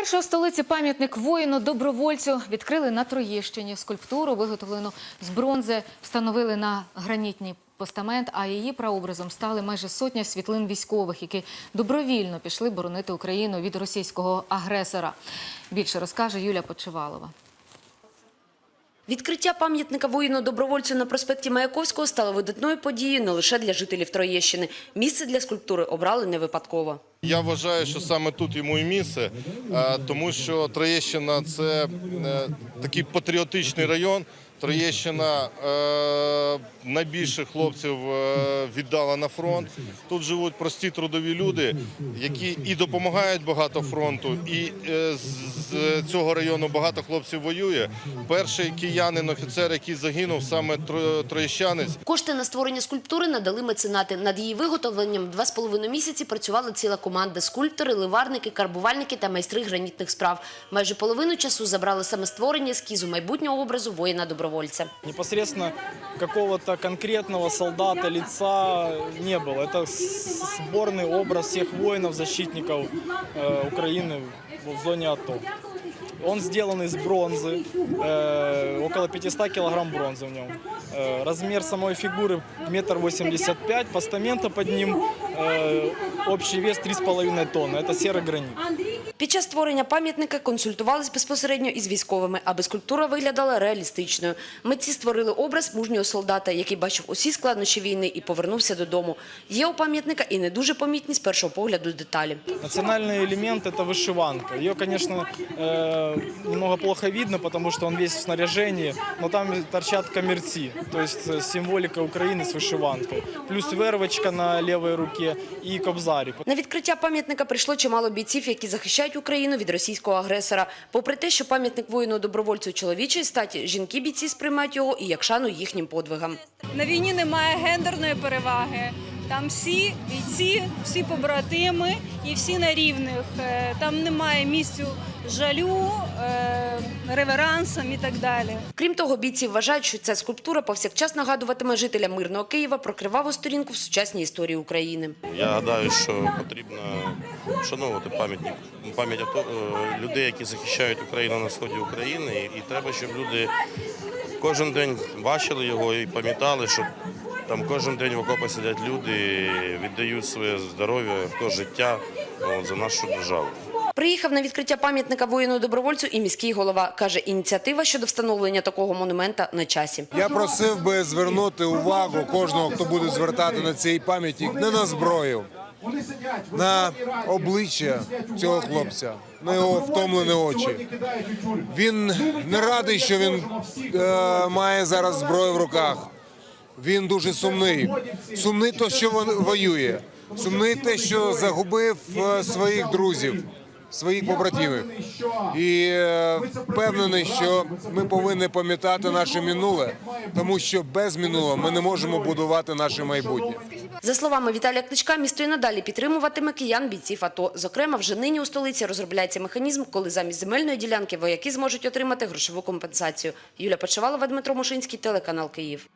Вперше у столиці пам'ятник воїну добровольцю відкрили на Троєщині. Скульптуру, виготовлену з бронзи, встановили на гранітній постамент, а її прообразом стали майже сотня світлин військових, які добровільно пішли боронити Україну від російського агресора. Більше розкаже Юля Почивалова. Відкриття пам'ятника воїну-добровольцю на проспекті Маяковського стало видатною подією не лише для жителів Троєщини. Місце для скульптури обрали не випадково. Я вважаю, що саме тут йому і місце, е, тому що Троєщина це е, такий патріотичний район. Троєщина е, найбільше хлопців е, віддала на фронт. Тут живуть прості трудові люди, які і допомагають багато фронту, і е, з- цього району багато хлопців воює. Перший киянин, офіцер, який загинув, саме троєщанець. Кошти на створення скульптури надали меценати. Над її виготовленням два з половиною місяці працювала ціла команда – скульптори, ливарники, карбувальники та майстри гранітних справ. Майже половину часу забрали саме створення ескізу майбутнього образу воїна-добровольця. Непосредственно какого-то конкретного солдата, лица не было. Это сборный образ всех воинов, защитников э, Украины в зоне АТО. Он сделан из бронзы, э, около 500 килограмм бронзы в нем. Э, размер самой фигуры метр восемьдесят пять, постамента под ним э, общий вес 3,5 тонны. Это серый гранит. Під час створення пам'ятника консультувались безпосередньо із військовими, аби скульптура виглядала реалістичною. Митці створили образ мужнього солдата, який бачив усі складнощі війни і повернувся додому. Є у пам'ятника і не дуже помітні з першого погляду деталі. Национальный элемент – это вышиванка. Ее, конечно, э, немного плохо видно, потому что он весь в снаряжении, но там торчат камерці, то есть э, символика Украины с вышиванкой. Плюс вервочка на левой руке и кобзарик. На відкриття пам'ятника прийшло чимало бійців, які захищають Україну від російського агресора. Попри те, що пам'ятник воїну-добровольцю чоловічої статі, жінки-бійці сприймають його і як шану їхнім подвигам. На війні немає гендерної переваги. Там всі бійці, всі побратими і всі на рівних. Е, Там немає місцю жалю, е, реверансам і так далі. Крім того, бійці вважають, що ця скульптура повсякчас нагадуватиме жителям мирного Києва про криваву сторінку в сучасній історії України. Я гадаю, що потрібно вшановувати пам'ятник пам'ять е, людей, які захищають Україну на сході України, і, треба, щоб люди кожен день бачили його і пам'ятали, що там кожен день в окопах сидять люди, віддають своє здоров'я, хто життя за нашу державу. Приїхав на відкриття пам'ятника воїну-добровольцю і міський голова. Каже, ініціатива щодо встановлення такого монумента на часі. Я просив би звернути увагу кожного, хто буде звертати на цей пам'ятник, не на зброю, на обличчя цього хлопця, на його втомлені очі. Він не радий, що він е, має зараз зброю в руках. Він дуже сумний. Сумний то, що воює. Сумний те, що загубив е, своїх друзів, своїх побратимів. І е, впевнений, що ми повинні пам'ятати наше минуле, тому що без минулого ми не можемо будувати наше майбутнє. За словами Віталія Кличка, місто і надалі підтримуватиме киян бійців АТО. Зокрема, вже нині у столиці розробляється механізм, коли замість земельної ділянки вояки зможуть отримати грошову компенсацію. Юля Почевалова, Дмитро Мушинський, телеканал Київ.